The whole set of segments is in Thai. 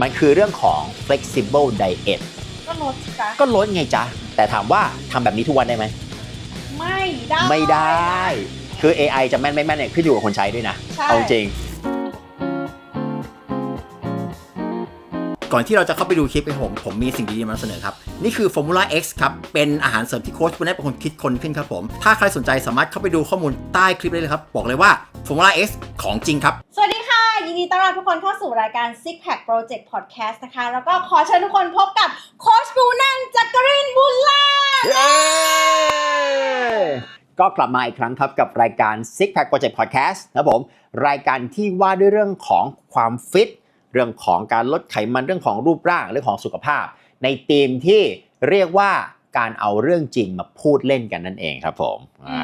มันคือเรื่องของ flexible diet ก็ลดสิจ๊ะก็ลดไงจ๊ะ แต่ถามว่าทำแบบนี้ทุกวันได้ไหม ไม่ได้ ไม่ได้ คือ AI จะแม่นไม่แม่นเนี่ยขึ้นอยู่กับคนใช้ด้วยนะ ใช่ เอาจริง ก่อนที่เราจะเข้าไปดูคลิปให้ผม ผมมีสิ่งดีๆมานำเสนอครับ นี่คือ Formula X ครับ เป็นอาหารเสริมที่โค้ชคุณได้เป็นคนคิดคนขึ้นครับผม ถ้าใครสนใจสามารถเข้าไปดูข้อมูลใต้คลิปได้เลยครับ บอกเลยว่า Formula X ของจริงครับ สวัสดีค่ะ ยินดีต้อนรับทุกคนเข้าสู่รายการ Six Pack Project Podcast นะคะ แล้วก็ขอเชิญทุกคนพบกับโค้ชบูนันจักรินบุญลาภเย้ก็กลับมาอีกครั้งครับกับรายการ Six Pack Project Podcast นะครับผม รายการที่ว่าด้วยเรื่องของความฟิต เรื่องของการลดไขมันเรื่องของรูปร่างเรื่องของสุขภาพ ในธีมที่เรียกว่าการเอาเรื่องจริงมาพูดเล่นกันนั่นเองครับผมอ่า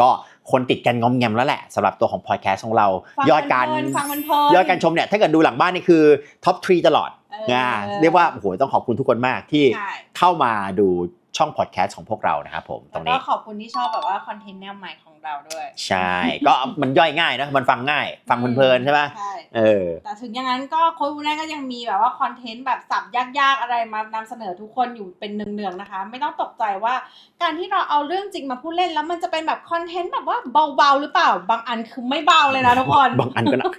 ก็ คนติดกันงอมแงมแล้วแหละสำหรับตัวของพอดแคสต์ของเราฟังยอดการเพลินๆฟังมันเพลินยอดการชมเนี่ยถ้าเกิดดูหลังบ้านนี่คือท็อปทรีตลอดเออนะเรียกว่าโอ้โหต้องขอบคุณทุกคนมากที่ใช่เข้ามาดู ช่องพอดแคสต์ของพวกเรานะครับผมตรแล้วงก็นี้ขอบคุณที่ชอบแบบว่าคอนเทนต์แนวใหม่ของเราด้วย ใช่ ก็มันย่อยง่ายนะมันฟังง่าย ฟังเพลินๆใช่ไหมใช่เออแต่ถึงอย่างนั้นก็โค้ชบูนันก็ยังมีแบบว่าคอนเทนต์แบบสับยากๆอะไรมานำเสนอทุกคนอยู่เป็นเนืองๆนะคะ ไม่ต้องตกใจว่าการที่เราเอาเรื่องจริงมาพูดเล่นแล้วมันจะเป็นแบบคอนเทนต์แบบว่าเบาๆหรือเปล่า บางอันคือไม่เบาเลยนะทุกคนบางอันก็หนัก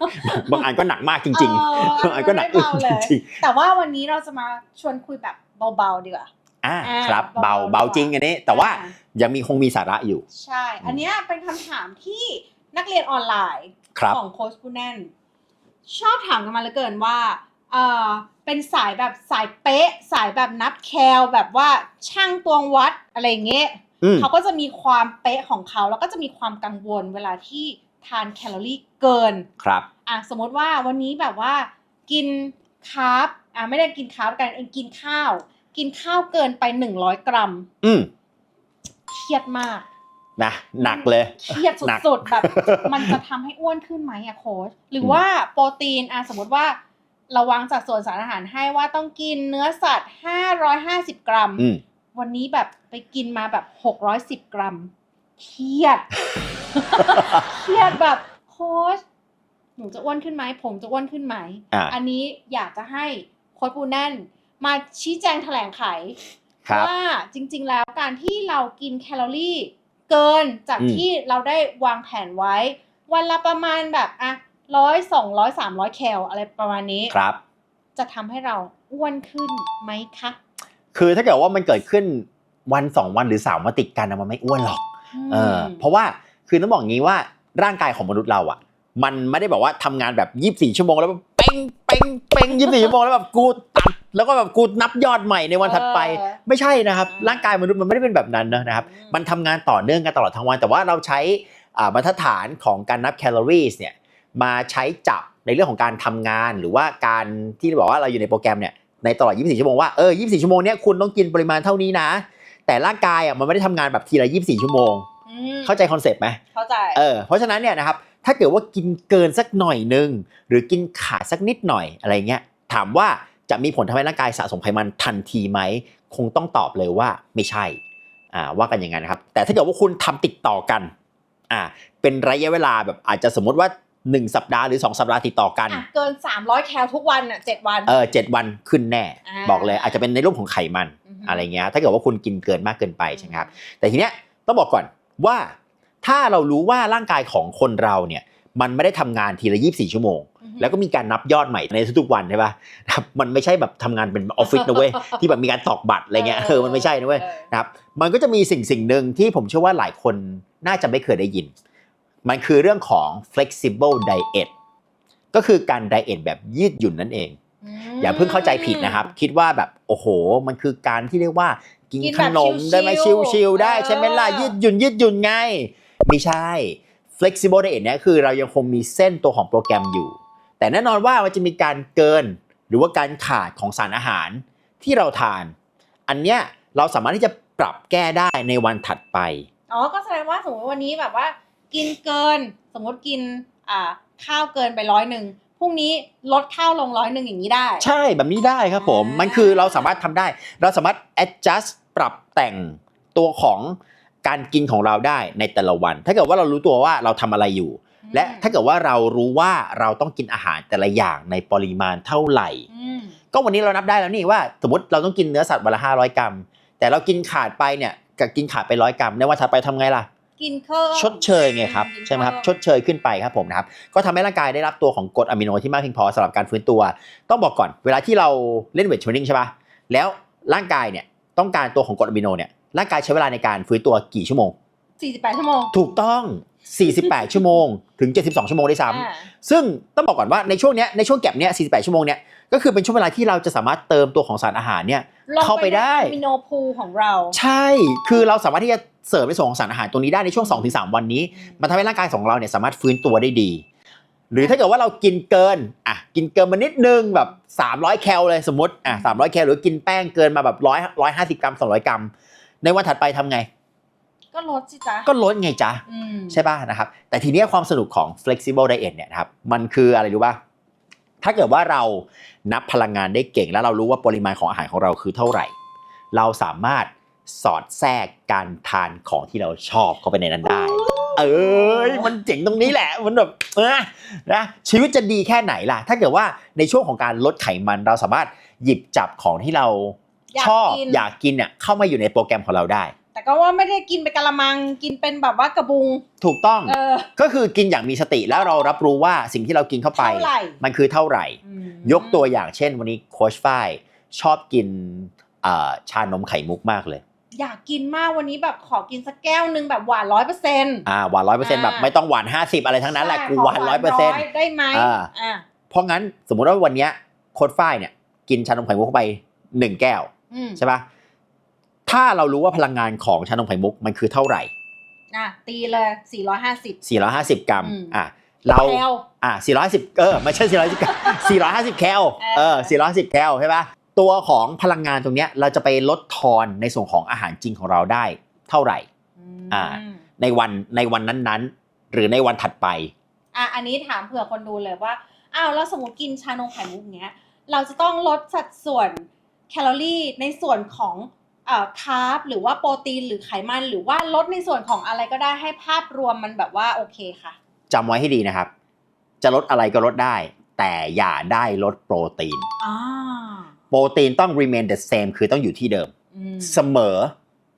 บางอันก็หนักมากจริงเออๆบางอันก็หนักไม่เบาเลยจริงแต่ว่าวันนี้เราจะมาชวนคุยแบบเบาๆดีกว่าๆ อ่าอ่าครับเบาเบาๆเบาจริงอันนี้แต่ว่าอ่ยังมีคงมีสาระอยู่ ใช่ อันเนี้ยเป็นคำถามที่นักเรียนออนไลน์ครับของโค้ชปูแนนชอบถามกันมาเหลือเกินว่าเออเป็นสายแบบสายเป๊ะ สายแบบนับแคลแบบว่าช่างตวงวัดอะไรอย่างเงี้ยอืมเขาก็จะมีความเป๊ะของเขาแล้วก็จะมีความกังวลเวลาที่ทานแคลอรี่เกินครับอะสมมติว่าวันนี้แบบว่ากินคาร์บอะไม่ได้กินคาร์บกันเองกินข้าว กินข้าวเกินไป100กรัม อืมเครียดมาก นะหนักเลย เครียดหนักสุดๆ แบบ มันจะทำให้อ้วนขึ้นไหมอะโค้ชหรือว่าโปรตีนอะสมมติว่าระวังจากส่วนสารอาหารให้ว่าต้องกินเนื้อสัตว์550กรัม อืม วันนี้แบบไปกินมาแบบ610กรัม เครียด เครียดแบบโค้ชหนูจะอ้วนขึ้นไหมผมจะอ้วนขึ้นไหมอ่าอันนี้อยากจะให้โค้ชปูแน่น มาชี้แจงแถลงไขครับ ว่าจริง ๆ แล้วการที่เรากินแคลอรี่เกินจากอืม ที่เราได้วางแผนไว้ วันละประมาณแบบอะร้อยสองร้อยสามร้อยแคลอะไรประมาณนี้ ครับ จะทำให้เราอ้วนขึ้นไหมคะ คือถ้าเกิดว่ามันเกิดขึ้นวันสองวันหรือสามวันติดกันนะมันไม่อ้วนหรอก เออมเพราะว่าคือต้องบอกงี้ว่าร่างกายของมนุษย์เราอะ มันไม่ได้แบบว่าทำงานแบบ 24 ชั่วโมงแล้วแบบเป้งเป้งเป้ง24ชั่วโมงแล้วแบบกูตัดแล้วก็แบบกูนับยอดใหม่ในวันถัดไปเออไม่ใช่นะครับอ่าร่างกายมนุษย์มันไม่ได้เป็นแบบนั้นนะครับอืมมันทำงานต่อเนื่องกันตลอดทั้งวัน แต่ว่าเราใช้อ่ามาตรฐานของการนับแคลอรี่เนี่ยมาใช้จับในเรื่องของการทำงานหรือว่าการที่บอกว่าเราอยู่ในโปรแกรมเนี่ยในตลอด 24 ชั่วโมงว่าเออ 24 ชั่วโมงเนี้ยคุณต้องกินปริมาณเท่านี้นะ แต่ร่างกายอะมันไม่ได้ทำงานแบบทีละ 24 ชั่วโมงอืมเข้าใจคอนเซปต์ไหมเข้าใจเออเพราะฉะนั้นเนี่ยนะครับ ถ้าเกิดว่ากินเกินสักหน่อยนึง หรือกินขาดสักนิดหน่อยอะไรเงี้ยถามว่าจะมีผลทำให้ร่างกายสะสมไขมันทันทีไหม คงต้องตอบเลยว่าไม่ใช่อ่าว่ากันอย่างนั้นนะครับ แต่ถ้าเกิดว่าคุณทำติดต่อกันอ่าเป็นระยะเวลาแบบอาจจะสมมติว่า 1 สัปดาห์หรือ 2 สัปดาห์ติดต่อกันอะเกิน 300 แคลทุกวันอะเจ็ดวัน เออเจ็ดวันขึ้นแน่อ่าบอกเลยอาจจะเป็นในรูปของไขมันอือฮึอะไรเงี้ยถ้าเกิดว่าคุณกินเกินมากเกินไปใช่ไหมครับแต่ทีเนี้ยต้องบอกก่อนว่า ถ้าเรารู้ว่าร่างกายของคนเราเนี่ยมันไม่ได้ทำงานทีละ 24 ชั่วโมงอือฮึแล้วก็มีการนับยอดใหม่ในทุกๆวันใช่ปะนะครับมันไม่ใช่แบบทำงานเป็นออฟฟิศนะเว้ย ที่แบบมีการตอกบัตรอะไรเงี้ย เออ มันไม่ใช่นะเว้ยออนะครับ มันก็จะมีสิ่งสิ่งหนึ่งที่ผมเชื่อว่าหลายคนน่าจะไม่เคยได้ยิน มันคือเรื่องของ flexible diet ก็คือการไดเอทแบบยืดหยุ่นนั่นเองมอย่าเพิ่งเข้าใจผิดนะครับ คิดว่าแบบโอ้โห มันคือการที่เรียกว่ากินกินขแบบนมได้ไหมชิลๆชิลๆได้ใช่ไหมล่ะเออยืดหยุ่นยืดหยุ่นไง ไม่ใช่ flexible diet เนี่ยคือเรายังคงมีเส้นตัวของโปรแกรมอยู่ แต่แน่นอนว่ามันจะมีการเกินหรือว่าการขาดของสารอาหารที่เราทาน อันเนี้ยเราสามารถที่จะปรับแก้ได้ในวันถัดไป อ๋อ ก็แสดงว่าสมมติวันนี้แบบว่า กินเกินสมมติกินอ่าข้าวเกินไปร้อยหนึ่งพรุ่งนี้ลดข้าวลงร้อยหนึ่งอย่างนี้ได้ ใช่แบบนี้ได้ครับผมอ่ามัมันคือเราสามารถทำได้ เราสามารถ adjust ปรับแต่งตัวของ การกินของเราได้ในแต่ละวัน ถ้าเกิดว่าเรารู้ตัวว่าเราทำอะไรอยู่ และถ้าเกิดว่าเรารู้ว่าเราต้องกินอาหารแต่ละอย่างในปริมาณเท่าไหร่อืมก็วันนี้เรานับได้แล้วนี่ว่า สมมติเราต้องกินเนื้อสัตว์วันละ500กรัม แต่เรากินขาดไปเนี่ยกับกินขาดไปร้อยกรัมในวันถัดไปทำไงล่ะกินเพิ่มชดเชยไงครับกินใช่ไหมครับเพิ่ชดเชยขึ้นไปครับผมนะครับก็ทำให้ร่างกายได้รับตัวของกรดอะมิโนที่มากเพียงพอสำหรับการฟื้นตัว ต้องบอกก่อนเวลาที่เราเล่นเวทเทรนนิ่งใช่ปะแล้วร่างกายเนี่ยต้องการตัวของกรดอะมิโนเนี่ย ร่างกายใช้เวลาในการฟื้นตัวกี่ชั่วโมง 48 ชั่วโมง ถูกต้อง 48 ชั่วโมง ถึง 72 ชั่วโมงด้วยซ้ำอ่าซึ่งต้องบอกก่อนว่าในช่วงเนี้ยในช่วงแก็บเนี้ย48 ชั่วโมงเนี้ยก็คือเป็นช่วงเวลาที่เราจะสามารถเติมตัวของสารอาหารเนี่ย ลงเข้าไปได้ ในอะมิโนพูลของเรา ใช่ คือเราสามารถที่จะเสริมในส่วนของสารอาหารตรงนี้ได้ในช่วง 2-3 วันนี้ มันทำให้ร่างกายของเราเนี่ยสามารถฟื้นตัวได้ดี หรือถ้าเกิดว่าเรากินเกิน อะ กินเกินมานิดนึงแบบ 300 แคลเลยสมมติ อะ 300 แคลหรือกินแป้งเกินมาแบบ100 150 กรัม 200 กรัม ในวันถัดไปทำไง ก็ลดสิจ๊ะก็ลดไงจ๊ะอืมใช่ป่ะนะครับ แต่ทีเนี้ยความสนุกของ flexible diet เนี่ยนะครับมันคืออะไรรู้ป่ะถ้าเกิดว่าเรานับพลังงานได้เก่ง แล้วเรารู้ว่าปริมาณของอาหารของเราคือเท่าไหร่ เราสามารถสอดแทรกการทานของที่เราชอบเข้าไปในนั้นได้ เอ้ยมันเจ๋งตรงนี้แหละ มันแบบเออนะชีวิตจะดีแค่ไหนล่ะ ถ้าเกิดว่าในช่วงของการลดไขมันเราสามารถหยิบจับของที่เรา อยากชอบกิน อยากกินเนี่ยเข้ามาอยู่ในโปรแกรมของเราได้ แต่ก็ว่าไม่ได้กินไปกะละมังกินเป็นแบบว่ากระบุง ถูกต้องเออ ก็คือกินอย่างมีสติแล้วเรารับรู้ว่าสิ่งที่เรากินเข้าไป เท่าไหร่ มันคือเท่าไหร่ อืมยกตัวอย่างเช่น วันนี้โค้ชฝ้ายชอบกินเอ่อชานมไข่มุกมากเลยอยากกินมากวันนี้แบบขอกินสักแก้วหนึ่งแบบหวานร้อยเปอร์เซ็นต์ อ่าหวานร้อยเปอร์เซ็นต์แบบไม่ต้องหวานห้าสิบอะไรทั้งนั้นแหละกูหวานร้อยเปอร์เซ็นต์ ได้ไหมอ่า อ่าเพราะงั้นสมมุติว่าวันเนี้ยโค้ชฝ้ายเนี่ยกินชานมไข่มุกเข้าไปหนึ่งแก้วอืม ใช่ปะถ้าเรารู้ว่าพลังงานของชานมไข่มุกมันคือเท่าไหร่อะตีเลยสี่ร้อยห้าสิบ450 กรัมอืมอะเราแคลอะ450เออไม่ใช่410กรัม450 แคลเออเออ450แคลใช่ปะตัวของพลังงานตรงเนี้ยเราจะไปลดทอนในส่วนของอาหารจริงของเราได้เท่าไหร่มอ่าในวันในวันนั้นๆ หรือในวันถัดไปอะอันนี้ถามเผื่อคนดูเลยว่าอ้าวแล้วสมมติกินชานมไข่มุกอย่างเงี้ย เราจะต้องลดสัดส่วน แคลอรี่ในส่วนของเอ่อคาร์บหรือว่าโปรตีนหรือไขมันหรือว่าลดในส่วนของอะไรก็ได้ให้ภาพรวมมันแบบว่าโอเคค่ะ จำไว้ให้ดีนะครับ จะลดอะไรก็ลดได้ แต่อย่าได้ลดโปรตีนอ่าโปรตีนต้อง remain the same คือต้องอยู่ที่เดิมอืมเสมอ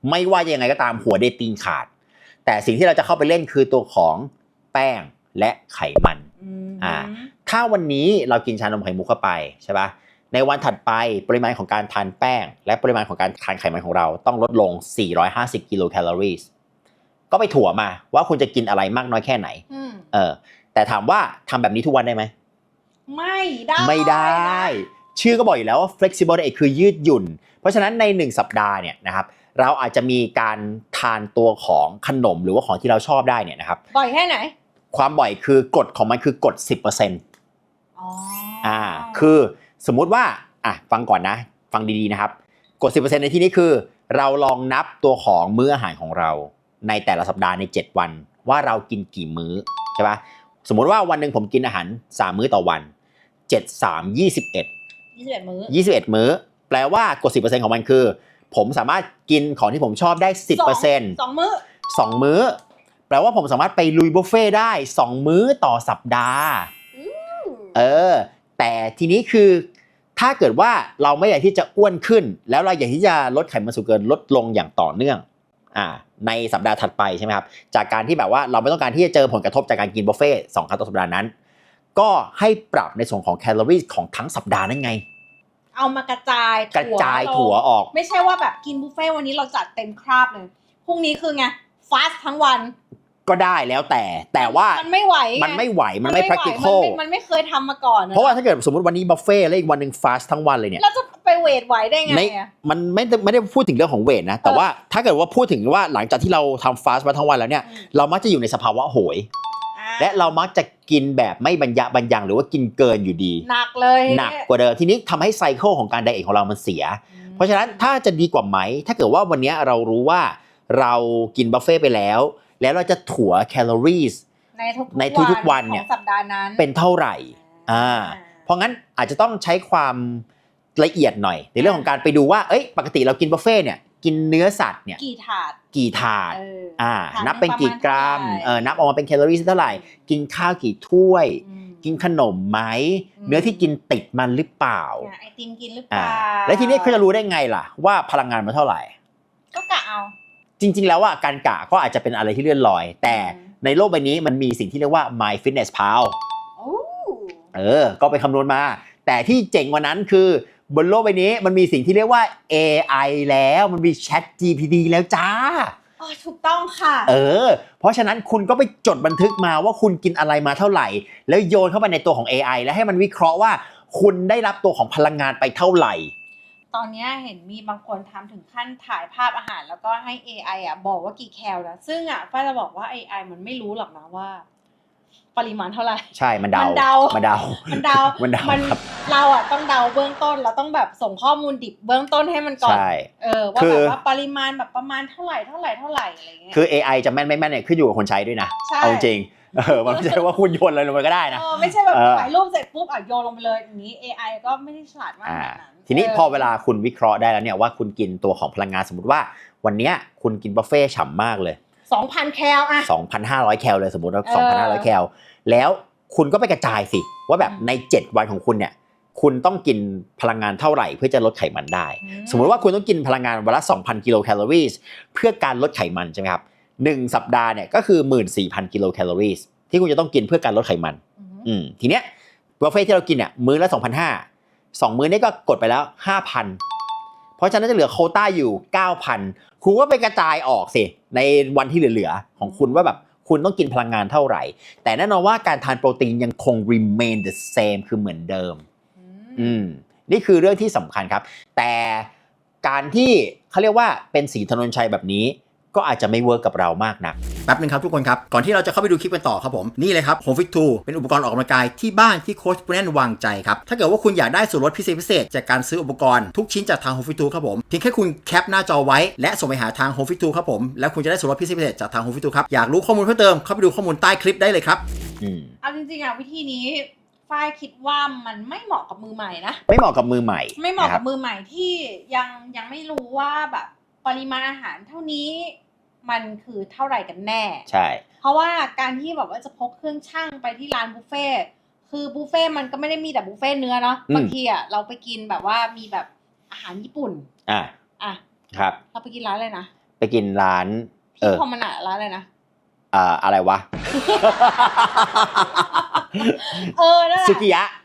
ไม่ว่ายังไงก็ตามหัวเดตีนขาด แต่สิ่งที่เราจะเข้าไปเล่นคือตัวของแป้งและไขมันอืมอ่าถ้าวันนี้เรากินชานมไข่มุกเข้าไปใช่ปะ ในวันถัดไปปริมาณของการทานแป้ง และปริมาณของการทานไขมันของเราต้องลดลง 450 กิโลแคลอรี่ก็ไปถั่วมาว่าคุณจะกินอะไรมากน้อยแค่ไหนอืมเออ แต่ถามว่าทำแบบนี้ทุกวันได้ไหม ไม่ได้ ไม่ได้ ชื่อก็บอกอยู่แล้วว่า flexible diet คือยืดหยุ่น เพราะฉะนั้นใน 1 สัปดาห์เนี่ยนะครับเราอาจจะมีการทานตัวของขนมหรือว่าของที่เราชอบได้เนี่ยนะครับ บ่อยแค่ไหน ความบ่อยคือกฎของมันคือกฎ 10%อ๋อ อ่า คือ สมมุติว่าอะฟังก่อนนะ ฟังดีๆนะครับ กด 10%ในที่นี้คือ เราลองนับตัวของมื้ออาหารของเรา ในแต่ละสัปดาห์ใน 7 วัน ว่าเรากินกี่มื้อใช่ปะสมมุติว่าวันหนึ่งผมกินอาหาร 3 มื้อต่อวัน 7 3 21ยี่สิบเอ็ดมื้อ 21 มื้อ แปลว่ากด 10%ของมันคือ ผมสามารถกินของที่ผมชอบได้ 10%สองมื้อสองมื้อ แปลว่าผมสามารถไปลุยบุฟเฟ่ได้ 2 มื้อต่อสัปดาห์ เออ แต่ทีนี้คือ ถ้าเกิดว่าเราไม่อยากที่จะอ้วนขึ้น แล้วเราอยากที่จะลดไขมันส่วนเกินลดลงอย่างต่อเนื่องอ่าในสัปดาห์ถัดไปใช่ไหมครับจากการที่แบบว่าเราไม่ต้องการที่จะเจอผลกระทบจากการกินบุฟเฟ่ต์สองครั้งต่อสัปดาห์นั้น ก็ให้ปรับในส่วนของแคลอรี่ของทั้งสัปดาห์นั่นไง เอามากระจายกระจายลงถั่วออก ไม่ใช่ว่าแบบกินบุฟเฟ่ต์วันนี้เราจัดเต็มคราบเลยพรุ่งนี้คือไงฟาสทั้งวัน ก็ได้แล้วแต่ แต่ว่ามันไม่ไหวไงมันไม่ไหวมันไม่ไหว practical มันไม่มันไม่เคยทำมาก่อนนเพราะว่าถ้าเกิดสมมติวันนี้บุฟเฟ่ต์แล้วอีกวันหนึ่งฟาสทั้งวันเลยเนี่ยเราจะไปเวทไหวได้ไงในอะมันไม่ได้ไม่ได้พูดถึงเรื่องของเวทนะ แต่ว่าถ้าเกิดว่าพูดถึงว่าหลังจากที่เราทำฟาสต์มาทั้งวันแล้วเนี่ยอืมเรามักจะอยู่ในสภาวะโหยอ่าและเรามักจะกินแบบไม่บรรยะบรรยังหรือว่ากินเกินอยู่ดี หนักเลย หนักกว่าเดิมทีนี้ทำให้ไซเคิลของการไดเอทของเรามันเสียอืมเพราะฉะนั้นถ้าจะดีกว่าไหม ถ้าเกิดว่าวันนี้เรารู้ว่าเรากินบุฟเฟ่ต์ไปแล้ว แล้วเราจะถั่วแคลอรี่ในทุกในทุกๆวันเนี่ยของสัปดาห์นั้นเป็นเท่าไหร่อ่าเพราะงั้นอาจจะต้องใช้ความละเอียดหน่อย ในเรื่องของการไปดูว่าเอ้ยปกติเรากินบุฟเฟ่ต์เนี่ยกินเนื้อสัตว์เนี่ยกี่ถาดกี่ถาดเอออ่าถาดนับเป็นกี่กรัมประมาณเท่าไหร่เออนับออกมาเป็นแคลอรี่เท่าไหร่ กินข้าวกี่ถ้วยอืมกินขนมไหมอืมเนื้อที่กินติดมันหรือเปล่าเนี่ยไอติมกินหรือเปอ่าล่า แล้วทีนี้เขาจะรู้ได้ไงล่ะ ว่าพลังงานมันเท่าไหร่ ก็กะเอาจ ริง ๆ แล้วว่าการกะก็อาจจะเป็นอะไรที่เลื่อนลอย แต่อืมในโลกใบนี้มันมีสิ่งที่เรียกว่า My Fitness Pal โอ้เออ ก็ไปคำนวณมา แต่ที่เจ๋งกว่านั้นคือบนโลกใบนี้มันมีสิ่งที่เรียกว่า AI แล้วมันมี Chat GPT แล้วจ้าอ๋อถูกต้องค่ะ เออ เพราะฉะนั้นคุณก็ไปจดบันทึกมาว่าคุณกินอะไรมาเท่าไหร่ แล้วโยนเข้าไปในตัวของ AI แล้วให้มันวิเคราะห์ว่า คุณได้รับตัวของพลังงานไปเท่าไหร่ ตอนนี้เห็นมีบางคนทำถึงขั้นถ่ายภาพอาหาร แล้วก็ให้ AI อะบอกว่ากี่แคลนะซึ่งอะฝ้ายจะบอกว่า AI มันไม่รู้หรอกนะว่า ปริมาณเท่าไหร่ ใช่มันเดา มันเดา มันเดา มันเดา มันเดามันครับเราอะต้องเดาเบื้องต้น เราต้องแบบส่งข้อมูลดิบเบื้องต้นให้มันก่อน ใช่ เออว่าคือแบบว่าปริมาณแบบประมาณเท่าไหร่เท่าไหร่เท่าไหร่อะไรอย่างเงี้ย คือ AI จะแม่นไม่แม่นเนี่ยขึ้นอยู่กับคนใช้ด้วยนะใช่เอาจริง เออ มันไม่ใช่ว่าคุณโยนอะไรลงไปก็ได้นะเออไม่ใช่แบบเออถ่ายรูปเสร็จปุ๊บอะโยนลงไปเลยอย่างนี้ AI ก็ไม่ได้ฉลาดมากขอ่านาดนั้นทีนี้พอเวลาคุณวิเคราะห์ได้แล้วเนี่ยว่าคุณกินตัวของพลังงานสมมติว่า วันเนี้ยคุณกินบุฟเฟ่ต์ฉ่ำมากเลย สองพันแคลอะ2,500 แคลเลยสมมติว่าเออ 2,500 แคลแล้วคุณก็ไปกระจายสิ ว่าแบบอืมใน 7 วันของคุณเนี่ย คุณต้องกินพลังงานเท่าไหร่เพื่อจะลดไขมันได้ สมมุติว่าคุณต้องกินพลังงานวันละ 2,000 กิโลแคลอรี่เพื่อการลดไขมันใช่ไหมครับหนึ่งสัปดาห์เนี่ยก็คือ 14,000 กิโลแคลอรี่ที่คุณจะต้องกินเพื่อการลดไขมัน อืมอืมทีเนี้ยบุฟเฟ่ที่เรากินเนี่ยมื้อละ2,500สองมื้อนี้ก็กดไปแล้ว 5,000 เพราะฉะนั้นจะเหลือโควต้าอยู่ 9,000 คุณก็ไปกระจายออกสิ ในวันที่เหลือๆ ของคุณว่าแบบคุณต้องกินพลังงานเท่าไหร่ แต่แน่นอนว่าการทานโปรตีนยังคง remain the same คือเหมือนเดิม อืม นี่คือเรื่องที่สำคัญครับ แต่การที่เขาเรียกว่าเป็นสีถนนชัยแบบนี้ ก็อาจจะไม่เวิร์กกับเรามากนักแป๊บนึงครับทุกคนครับ ก่อนที่เราจะเข้าไปดูคลิปกันต่อครับผม นี่เลยครับ Home Fit 2เป็นอุปกรณ์ออกกำลังกายที่บ้านที่โค้ชปุ้นแนวางใจครับ ถ้าเกิดว่าคุณอยากได้ส่วนลดพิเศษพิเศษจากการซื้ออุปกรณ์ทุกชิ้นจากทาง Home Fit 2ครับผมเพียงแค่คุณแคปหน้าจอไว้และส่งไปหาทาง Home Fit 2ครับผมแล้วคุณจะได้ส่วนลดพิเศษพิเศษจากทาง Home Fit 2ครับอยากรู้ข้อมูลเพิ่มเติมเข้าไปดูข้อมูลใต้คลิปได้เลยครับอืมเอาจริงๆอะวิธีนี้ฝ้ายคิดว่ามันไม่เหมาะกับมือใหม่นะ ไม่เหมาะกับมือใหม่ ไม่เหมาะนคกัรับมือใหม่ที่ยังยังไม่รู้ว่าแบบปริมาณอาหารเท่านี้ มันคือเท่าไหร่กันแน่ ใช่ เพราะว่าการที่แบบว่าจะพกเครื่องชั่งไปที่ร้านบุฟเฟ่ต์คือบุฟเฟ่ต์มันก็ไม่ได้มีแต่บุฟเฟ่ต์เนื้อเนาะอืมบางทีอะเราไปกินแบบว่ามีแบบอาหารญี่ปุ่น อ่าอะครับ เราไปกินร้านอะไรนะไปกินร้านเอที่อพอมันอะร้านอะไรนะอ่าอะไรวะเออนั่นแหละสุกิยะไม่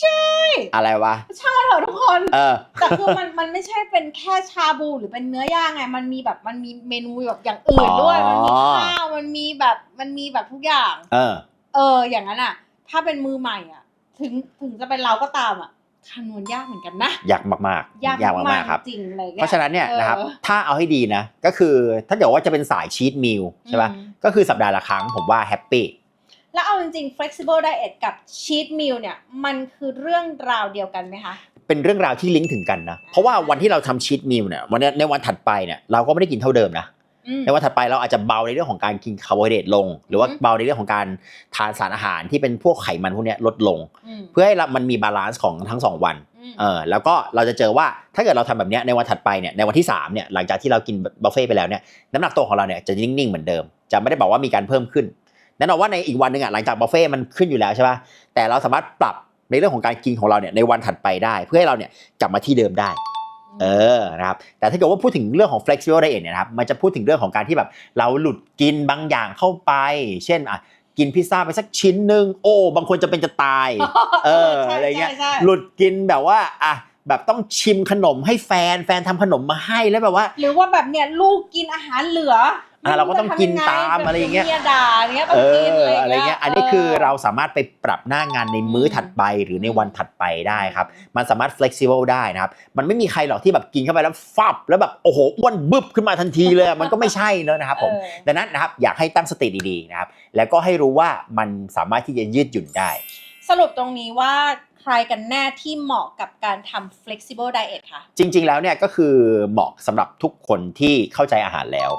ใช่ อะไรวะ ช่างมันเถอะทุกคน เออ แต่คือมันมันไม่ใช่เป็นแค่ชาบูหรือเป็นเนื้อย่างไง มันมีแบบมันมีเมนูแบบอย่างอื่นด้วยอ๋อมันมีข้าว มันมีแบบมันมีแบบทุกอย่าง เออ เออ อย่างนั้นอะ ถ้าเป็นมือใหม่อะ ถึงถึงจะเป็นเราก็ตามอะคำนวณยากเหมือนกันนะ ยากมากๆยากยากมามากกๆครับๆจริงอะไรงี้ยเพราะฉะนั้นเนี่ยออนะครับถ้าเอาให้ดีนะ ก็คือถ้าเกิดว่าจะเป็นสายชีตมิลใช่ป่ะอืมก็คือสัปดาห์ละครั้งผมว่าแฮปปี้ แล้วเอาจริงๆ flexible diet กับ cheat meal เนี่ยมันคือเรื่องราวเดียวกันไหมคะ เป็นเรื่องราวที่ลิงก์ถึงกันนะ เพราะว่าวันที่เราทำชีตมิลเนี่ยวันนี้ในวันถัดไปเนี่ยเราก็ไม่ได้กินเท่าเดิมนะ อืม ในวันถัดไปเราอาจจะเบาในเรื่องของการกินคาร์โบไฮเดรตลง หรือว่าอืม เบาในเรื่องของการทานสารอาหารที่เป็นพวกไขมันพวกเนี้ยลดลง อืมเพื่อให้เรามันมีบาลานซ์ของทั้งสองวันอืมเออแล้วก็เราจะเจอว่าถ้าเกิดเราทำแบบเนี้ยในวันถัดไปเนี่ยในวันที่3เนี่ยหลังจากที่เรากินบุฟเฟ่ต์ไปแล้วเนี่ยน้ำหนักตัวของเราเนี่ยจะนิ่งๆเหมือนเดิม จะไม่ได้บอกว่ามีการเพิ่มขึ้น แน่นอนว่าในอีกวันหนึ่งอะหลังจากบุฟเฟ่ต์มันขึ้นอยู่แล้วใช่ป่ะแต่เราสามารถปรับในเรื่องของการกินของเราเนี่ยในวันถัดไปได้ เพื่อให้เราเนี่ยกลับมาที่เดิมได้เออนะครับแต่ถ้าเกิดว่าพูดถึงเรื่องของ flexible diet เนี่ยนะครับมันจะพูดถึงเรื่องของการที่แบบเราหลุดกินบางอย่างเข้าไป เช่นอะกินพิซซ่าไปสักชิ้นหนึ่งโอ้ บางคนจะเป็นจะตาย เออใช่อะไรเงี้ยใช่ใช่หลุดกินแบบว่าอะแบบต้องชิมขนมให้แฟนแฟนทำขนมมาให้แล้วแบบว่า หรือว่าแบบเนี่ยลูกกินอาหารเหลือ อะเราก็ต้องกินตามอะไรอย่างเงี้ยเมียด่าอย่างเงี้ยต้อเองกินออะไรเงี้ยอันนี้คือเราสามารถไปปรับหน้างานในมื้อถัดไปหรือในวันถัดไปได้ครับ มันสามารถ flexible ได้นะครับ มันไม่มีใครหรอกที่แบบกินเข้าไปแล้วฟับ แล้วแบบโอ้โหอ้วนบึบขึ้นมาทันทีเลยมันก็ไม่ใช่เนอะนะครับผม เออ ดังนั้นนะครับอยากให้ตั้งสติดีๆนะครับ แล้วก็ให้รู้ว่ามันสามารถที่จะยืดหยุ่นได้ สรุปตรงนี้ว่าใครกันแน่ที่เหมาะกับการทำ flexible diet คะ จริงๆแล้วเนี่ยก็คือเหมาะสำหรับทุกคนที่เข้าใจอาหารแล้ว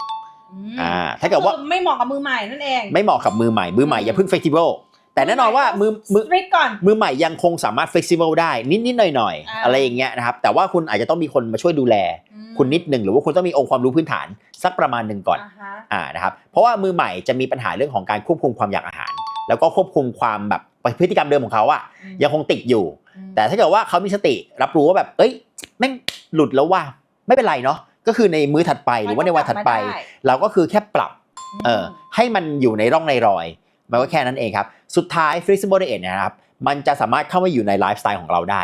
อืมอ่าถ้าเกิดว่าคือไม่เหมาะกับมือใหม่นั่นเอง ไม่เหมาะกับมือใหม่มือใหม่อืมอย่าเพิ่ง flexible แต่แน่นอนว่ามือมือสตริกก่อนมือใหม่ยังคงสามารถ flexible ได้นิดๆหน่อยอ่าๆอะไรอย่างเงี้ยนะครับ แต่ว่าคุณอาจจะต้องมีคนมาช่วยดูแลอืคุณนิดหนึ่งหรือว่าคุณต้องมีองค์ความรู้พื้นฐานสักประมาณหนึ่งก่อนอ่าฮะอ่านะครับเพราะว่ามือใหม่จะมีปัญหาเรื่องของการควบคุมความอยากอาหาร แล้วก็ควบคุมความแบบพฤติกรรมเดิมของเขาอะยังคงติดอยู่อืมแต่ถ้าเกิดว่าเขามีสติรับรู้ว่าแบบเอ้ยแม่งหลุดแล้วว่าไม่เป็นไรเนาะ ก็คือในมื้อถัดไปหรือว่าในวันถัดไป เราก็คือแค่ปรับเออให้มันอยู่ในร่องในรอยมันก็แค่นั้นเองครับ สุดท้าย flexible diet เนยนะครับมันจะสามารถเข้ามาอยู่ในไลฟ์สไตล์ของเราได้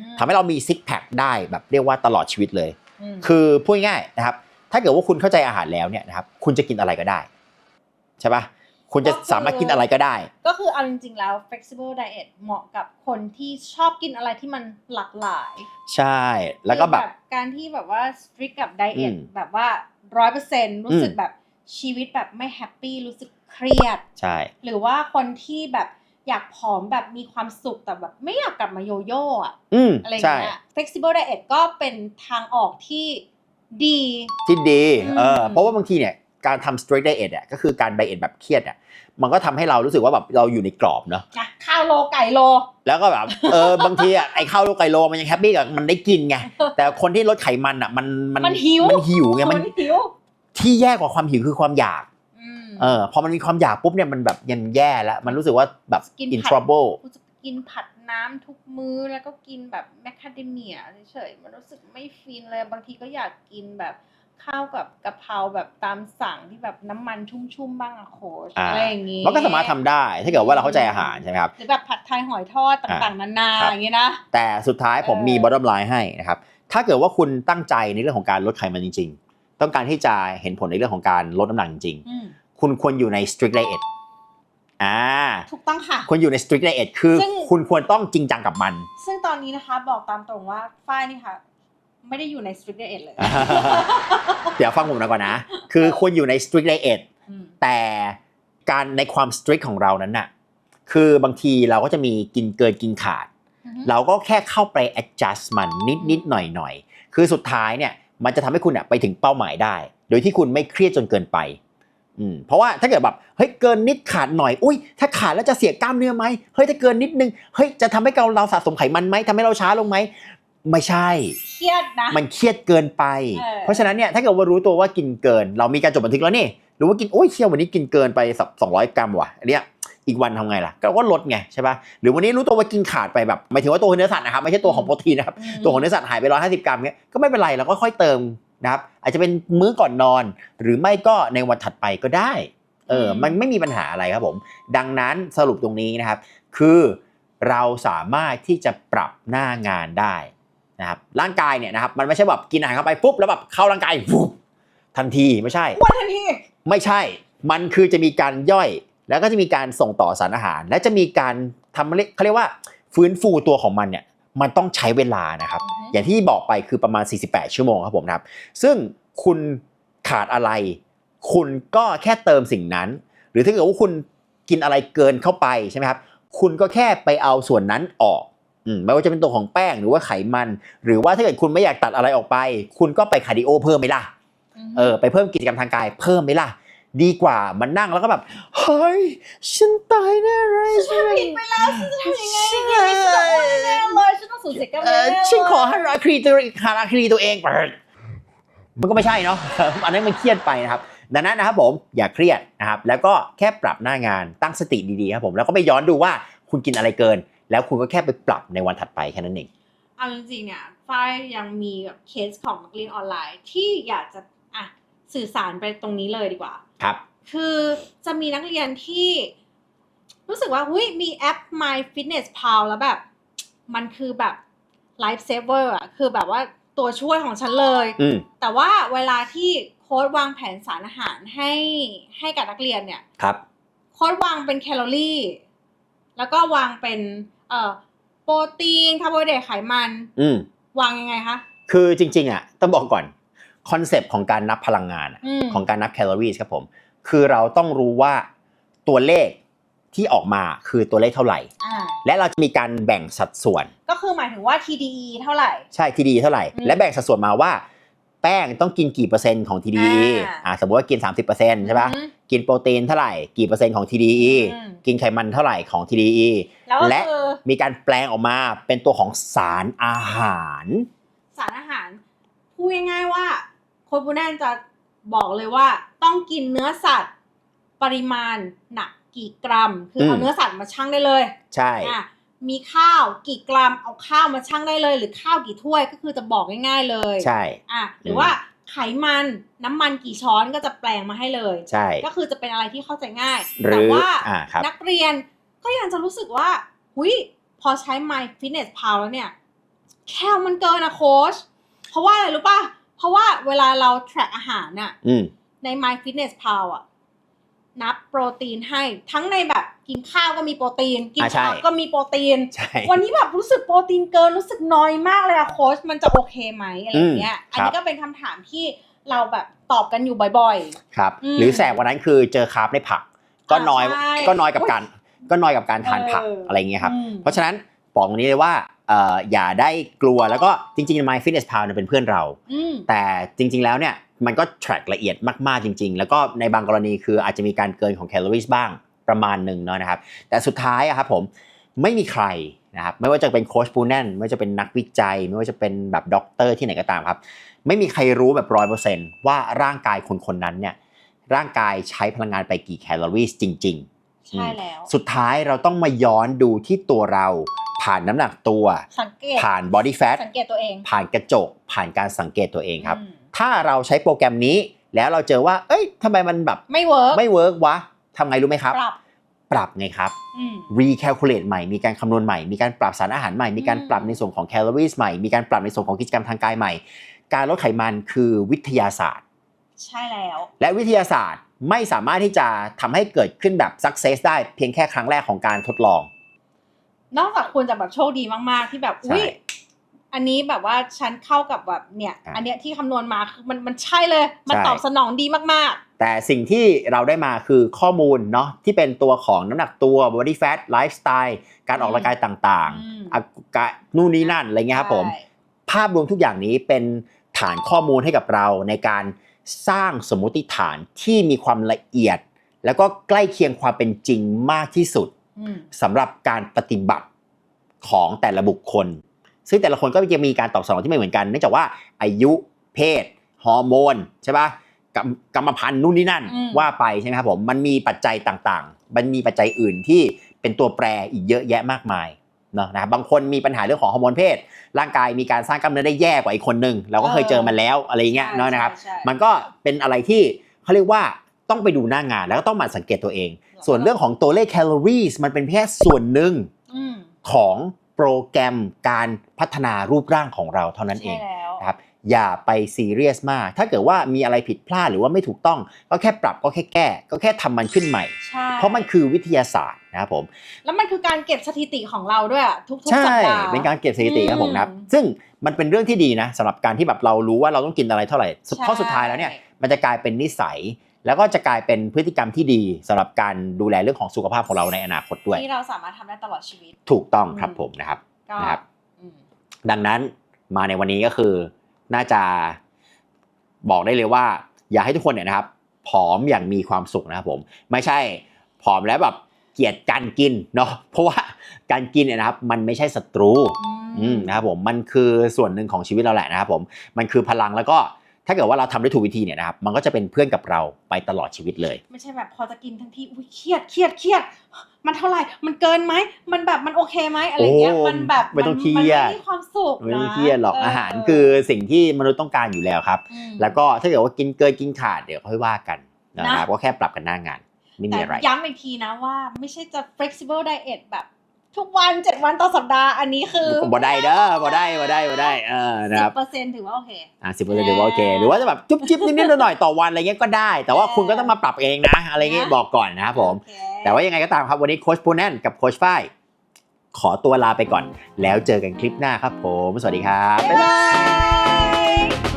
มทำให้เรามีซิกแพคได้แบบเรียกว่าตลอดชีวิตเลยมคือพูดง่ายๆนะครับ ถ้าเกิดว่าคุณเข้าใจอาหารแล้วเนี่ยนะครับคุณจะกินอะไรก็ได้ใช่ปะ คุณจะสามารถกินอะไรก็ได้ ก็คือเอาจริงๆแล้ว flexible diet เหมาะกับคนที่ชอบกินอะไรที่มันหลากหลาย ใช่แล้วก็แบบคือการที่แบบว่า strict กับ diet อืมแบบว่าร้อยเปอร์เซ็นรู้สึกอืมแบบชีวิตแบบไม่แฮปปี้รู้สึกเครียดใช่หรือว่าคนที่แบบอยากผอมแบบมีความสุขแต่แบบไม่อยากกลับมาโยโย่อะอืมอะไรอย่างใช่เงี้ย flexible diet ก็เป็นทางออกที่ดีที่ดีอืมเออเพราะว่าบางทีเนี่ย การทำ strict diet อะก็คือการ diet แบบเครียดอะมันก็ทำให้เรารู้สึกว่าแบบเราอยู่ในกรอบเนาะนะข้าวโลไก่โล แล้วก็แบบเออบางทีอะไอ้ข้าวโลไกโลมันยังแฮปปี้กับมันได้กินไงแต่คนที่ลดไขมันอะมันมันมันหิวมันหิวไงมันหิวที่แย่กว่าความหิวคือความอยากอืมเออพอมันมีความอยากปุ๊บเนี่ยมันแบบยันแย่แล้วมันรู้สึกว่าแบบกิน in ผัด trouble กูจะกินผัดน้ำทุกมื้อแล้วก็กินแบบแมคคาเดเมียเฉยๆมันรู้สึกไม่ฟินเลยบางทีก็อยากกินแบบ ข้าวกับกะเพราแบบตามสั่งที่แบบน้ำมันชุ่มๆบ้างอะโคชอ่าอะไรอย่างงี้มันก็สามารถทำได้ถ้าเกิดว่าเราเข้าใจอาหารใช่ไหมครับ หรือแบบผัดไทยหอยทอดต่างๆ นานาครับ อย่างงี้นะ แต่สุดท้ายผมมี เออ bottom line ให้นะครับ ถ้าเกิดว่าคุณตั้งใจในเรื่องของการลดไขมันจริง ๆ ต้องการที่จะเห็นผลในเรื่องของการลดน้ำหนักจริงอืมๆ คุณควรอยู่ใน strict diet อ่าถูกต้องค่ะ ควรอยู่ใน strict diet คือซึ่ง คุณควรต้องจริงจังกับมัน ซึ่งตอนนี้นะคะบอกตามตรงว่าฝ้ายนี่ค่ะ ไม่ได้อยู่ใน strict diet เลย เดี๋ยวฟังผมหนะก่อนนะ คือควรอยู่ใน strict diet อืมแต่การในความ strict ของเรานั้นน่ะ คือบางทีเราก็จะมีกินเกินกินขาดอือฮึเราก็แค่เข้าไป adjust มันนิดนิดหน่อยหน่อยๆคือสุดท้ายเนี่ยมันจะทำให้คุณอะไปถึงเป้าหมายได้ โดยที่คุณไม่เครียดจนเกินไปอืมเพราะว่าถ้าเกิดแบบเฮ้ยเกินนิดขาดหน่อย อุ้ยถ้าขาดแล้วจะเสียกล้ามเนื้อไหมเฮ้ยถ้าเกินนิดนึงเฮ้ยจะทำให้เราเราสะสมไขมันไหมทำให้เราช้าลงไหม ไม่ใช่ เครียดนะ มันเครียดเกินไป เออ เพราะฉะนั้นเนี่ยถ้าเกิดว่ารู้ตัวว่ากินเกิน เรามีการจดบันทึกแล้วนี่รู้ว่ากินโอ้ยเชี่ยวันนี้กินเกินไปสักสองร้อยกรัมว่ะอันเนี้ยอีกวันทำไงล่ะก็ก็ลดไงใช่ป่ะหรือวันนี้รู้ตัวว่ากินขาดไปแบบหมายถึงว่าตัวเนื้อสัตว์นะครับไม่ใช่ตัวของโปรตีนนะครับอืมตัวของเนื้อสัตว์หายไป 150 กรัมเนี้ย ก็ไม่เป็นไร เราก็ค่อยเติมนะครับ อาจจะเป็นมื้อก่อนนอน หรือไม่ก็ในวันถัดไปก็ได้ เออ มันไม่มีปัญหาอะไรครับผม ดังนั้นสรุปตรงนี้นะครับ คือเราสามารถที่จะปรับหน้างานได้ นะครับร่างกายเนี่ยนะครับมันไม่ใช่แบบกินอาหารเข้าไปปุ๊บแล้วแบบเข้าร่างกายปุ๊บทันทีไม่ใช่อ้วนทันทีไม่ใช่ มันคือจะมีการย่อย แล้วก็จะมีการส่งต่อสารอาหาร และจะมีการทำเขาเรียกว่าฟื้นฟูตัวของมันเนี่ยมันต้องใช้เวลานะครับอือฮึอย่างที่บอกไปคือประมาณ 48 ชั่วโมงครับผมนะครับ ซึ่งคุณขาดอะไร คุณก็แค่เติมสิ่งนั้น หรือถ้าเกิดว่าคุณกินอะไรเกินเข้าไปใช่ไหมครับ คุณก็แค่ไปเอาส่วนนั้นออกอืม ไม่ว่าจะเป็นตัวของแป้งหรือว่าไขมัน หรือว่าถ้าเกิดคุณไม่อยากตัดอะไรออกไป คุณก็ไปคาร์ดิโอเพิ่มไหมล่ะเออไปเพิ่มกิจกรรมทางกายเพิ่มไหมล่ะ ดีกว่ามันนั่งแล้วก็แบบเฮ้ยฉันตายแน่เลยฉันผิดไปแล้วฉันจะทำยังไงดีฉันจะอ้วนแน่ๆเลยฉันต้องสูญเสียกล้ามเอเนื้ออแน่ๆฉันขอให้ราครีตัวหาราครีตัวเองเปิดมันก็ไม่ใช่เนาะอันนั้นมันเครียดไปนะครับดังนั้นนะครับผมอย่าเครียดนะครับแล้วก็แค่ปรับหน้างานตั้งสติดีๆครับผมแล้วก็ไปย้อนดูว่าคุณกินอะไรเกิน แล้วคุณก็แค่ไปปรับในวันถัดไปแค่นั้นเองเอาจริงๆเนี่ยฝ้ายยังมีแบบเคสของนักเรียนออนไลน์ ที่อยากจะอะสื่อสารไปตรงนี้เลยดีกว่า ครับ คือจะมีนักเรียนที่รู้สึกว่าหุ้ยมีแอป My Fitness Pal แล้วแบบ มันคือแบบ Life Saver อะคือแบบว่าตัวช่วยของฉันเลย อืมแต่ว่าเวลาที่โค้ดวางแผนสารอาหารให้ให้กับนักเรียนเนี่ย ครับ โค้ดวางเป็นแคลอรี่ แล้วก็วางเป็น เอ่อโปรตีนคาร์โบไฮเดรตไขมันอืมวางยังไงคะ คือจริง ๆ อะ ต้องบอกก่อนคอนเซปต์ของการนับพลังงานอะอืม ของการนับแคลอรี่ครับผม คือเราต้องรู้ว่าตัวเลขที่ออกมาคือตัวเลขเท่าไหร่ อ่าและเราจะมีการแบ่งสัดส่วน ก็คือหมายถึงว่า TDE เท่าไหร่ ใช่ TDE เท่าไหร่ อืม และแบ่งสัดส่วนมาว่า แป้งต้องกินกี่เปอร์เซ็นต์ของ TDE อ่าอ่าสมมติว่ากิน 30%ใช่ปะอืมกินโปรตีนเท่าไหร่กี่เปอร์เซ็นต์ของ TDE อืมกินไขมันเท่าไหร่ของ TDE แล้วก็และคือมีการแปลงออกมาเป็นตัวของสารอาหาร สารอาหารพพูดง่ายๆว่าโค้ชบูแนนจะบอกเลยว่าต้องกินเนื้อสัตว์ปริมาณหนักกี่กรัม คือเอามเนื้อสัตว์มาชั่งได้เลย ใช่อะ มีข้าวกี่กรัมเอาข้าวมาชั่งได้เลย หรือข้าวกี่ถ้วยก็คือจะบอกง่ายๆเลยใช่ อะหรือว่าไขมันน้ำมันกี่ช้อนก็จะแปลงมาให้เลย ใช่ ก็คือจะเป็นอะไรที่เข้าใจง่ายหรืแต่อว่าอ่าครับนักเรียนก็ยังจะรู้สึกว่าหุยพอใช้ My Fitness Pal แล้วเนี่ย แคลมันเกินนะโค้ชเพราะว่าอะไรรู้ป่ะ เพราะว่าเวลาเรา track อาหารน่ะอืมใน My Fitness Pal อะ นับโปรตีนให้ทั้งในแบบกินข้าวก็มีโปรตีน กินอ่าใช่ข้าวก็มีโปรตีนใช่วันนี้แบบรู้สึกโปรตีนเกินรู้สึกน้อยมากเลยอะโค้ชมันจะโอเคไหมอะไรอย่างเงี้ยอืมอันนี้ครับก็เป็นคำถามที่เราแบบตอบกันอยู่บ่อยครับอืมหรือแสบกวันนั้นคือเจอคาร์บในผัก ก็น้อยอ่าใช่ก็น้อยกับการก็น้อยกับการทานผักเออออะไรอย่างเงี้ยครับอืมเพราะฉะนั้น บอกตรงนี้เลยว่าเอ่ออย่าได้กลัวแล้วก็จริงๆ My Fitness Pal เนี่ยเป็นเพื่อนเราๆอืมแต่จริง ๆ แล้วเนี่ยมันก็ track ละเอียดมากๆจริง ๆ แล้วก็ในบางกรณีคืออาจจะมีการเกินของแคลอรี่บ้างประมาณหนึ่งเนาะนะครับ แต่สุดท้ายอะครับผมไม่มีใครนะครับไม่ว่าจะเป็นโค้ชปูแนนไม่ว่าจะเป็นนักวิจัย ไม่ว่าจะเป็นแบบด็อกเตอร์ที่ไหนก็ตามครับ ไม่มีใครรู้แบบร้อยเปอร์เซนต์ว่าร่างกายคนคนๆนั้นเนี่ยร่างกายใช้พลังงานไปกี่แคลอรี่จริง ๆ ใช่แล้ว สุดท้ายเราต้องมาย้อนดูที่ตัวเรา ผ่านน้ำหนักตัว สังเกตผ่าน body fat สังเกตตัวเอง ผ่านกระจก ผ่านการสังเกตตัวเองครับ อืม ถ้าเราใช้โปรแกรมนี้ แล้วเราเจอว่า เอ้ยทำไมมันแบบไม่เวิร์กไม่เวิร์กวะทำไงรู้ไหมครับ ปรับ ปรับไงครับ อืม recalculate ใหม่ มีการคำนวณใหม่ มีการปรับสารอาหารใหม่ มีการอืม ปรับในส่วนของแคลอรี่ใหม่ มีการปรับในส่วนของกิจกรรมทางกายใหม่ การลดไขมันคือวิทยาศาสตร์ ใช่แล้ว และวิทยาศาสตร์ ไม่สามารถที่จะทำให้เกิดขึ้นแบบ success ได้เพียงแค่ครั้งแรกของการทดลอง นอกจากคุณจะแบบโชคดีมากๆ ที่แบบใช่อุ้ยอันนี้แบบว่าฉันเข้ากับแบบเนี่ยอะอันเนี้ยที่คำนวณมาคือมันมันใช่เลย มันใช่ตอบสนองดีมากแต่สิ่งที่เราได้มาคือข้อมูลเนาะที่เป็นตัวของน้ำหนักตัว body fat lifestyle การออกกำลังกายต่างอืมๆอากานู่นนี่นั่นอะไรๆเงี้ยครับผมใช่ภาพรวมทุกอย่างนี้เป็นฐานข้อมูลให้กับเราในการ สร้างสมมติฐานที่มีความละเอียด แล้วก็ใกล้เคียงความเป็นจริงมากที่สุดอืมสำหรับการปฏิบัติของแต่ละบุคคล ซึ่งแต่ละคนก็จะมีการตอบสนองที่ไม่เหมือนกันเนื่องจากว่าอายุเพศฮอร์โมนใช่ปะกรรมกรรมพันธุ์นู่นนี่นั่นอืมว่าไปใช่ไหมครับผมมันมีปัจจัยต่างๆ มันมีปัจจัยอื่นที่เป็นตัวแปรอีกเยอะแยะมากมาย เนาะนะครับบางคนมีปัญหาเรื่องของฮอร์โมนเพศ ร่างกายมีการสร้างกล้ามเนื้อได้แย่กว่าอีกคนหนึ่งเราก็เคยเจอมาแล้วอะไรอย่างเงี้ยเนาะนะครับใช่ใช่มันก็เป็นอะไรที่เขาเรียกว่าต้องไปดูหน้างานแล้วก็ต้องหมาสังเกตตัวเอง ส่วนเรื่องของตัวเลขแคลอรี่มันเป็นแค่ส่วนหนึ่งอืมของโปรแกรมการพัฒนารูปร่างของเราเท่านั้นเอใช่งแล้วนะครับ อย่าไปซีเรียสมาก ถ้าเกิดว่ามีอะไรผิดพลาดหรือว่าไม่ถูกต้อง ก็แค่ปรับก็แค่แก้ ก็แค่ทำมันขึ้นใหม่ ใช่ เพราะมันคือวิทยาศาสตร์นะครับผม แล้วมันคือการเก็บสถิติของเราด้วยอะทุกๆใช่สัปดาห์เป็นการเก็บสถิติครับผมนะครับอืมซึ่งมันเป็นเรื่องที่ดีนะสำหรับการที่แบบเรารู้ว่าเราต้องกินอะไรเท่าไหร่สุดใช่เพราะสุดท้ายแล้วเนี่ยมันจะกลายเป็นนิสัยแล้วก็จะกลายเป็นพฤติกรรมที่ดีสำหรับการดูแลเรื่องของสุขภาพของเราในอนาคตด้วย ที่เราสามารถทำได้ตลอดชีวิต ถูกต้องครับอืมผมนะครับก็นะครับอืมดังนั้นมาในวันนี้ก็คือ น่าจะบอกได้เลยว่า อยากให้ทุกคนเนี่ยนะครับ ผอมอย่างมีความสุขนะครับผม ไม่ใช่ผอมแล้วแบบเกลียดการกินเนาะเพราะว่าการกินเนี่ยนะครับ มันไม่ใช่ศัตรูอืมนะครับผมมันคือส่วนหนึ่งของชีวิตเราแหละนะครับผมมันคือพลังแล้วก็ ถ้าเกิดว่าเราทำได้ถูกวิธีเนี่ยนะครับมันก็จะเป็นเพื่อนกับเราไปตลอดชีวิตเลย ไม่ใช่แบบพอจะกินทั้งที่อุ้ยเครียดเครียดเครียด มันเท่าไหร่มันเกินไหมมันแบบมันโอเคไหมอะไรเงี้ยโอ้มันแบบไม่ต้องนเครียดมันไม่มีความสุขนะไม่ต้องเครียดหรอกอาหารคือสิ่งที่มนุษย์ต้องการอยู่แล้วครับอืมแล้วก็ถ้าเกิดว่ากินเกินกินขาดเดี๋ยวค่อยว่ากันนะครับนะก็แค่ปรับกันหน้างานไม่มีแต่อะไรย้ำอีกทีนะว่าไม่ใช่จะ flexible diet แบบ ทุกวันเจ็ดวันต่อสัปดาห์อันนี้คือบ่ได้เด้อบ่ได้บ่ได้บ่ได้เออนะครับสิบเปอร์เซ็นต์ถือว่าโอเคอะสิบเปอร์เซ็นต์ถือว่าโอเค หรือว่าจะแบบจุ๊บจิ๊บนิดๆหน่อยๆต่อวันอะไรเงี้ยก็ได้ แต่ว่าคุณก็ต้องมาปรับเองนะ อะไรเงี้ยนะบอกก่อนนะครับผมโอเคแต่ว่ายังไงก็ตามครับวันนี้โค้ชปูแนนกับโค้ชฝ้ายขอตัวลาไปก่อน แล้วเจอกันคลิปหน้าครับผม สวัสดีครับ บ๊ายบาย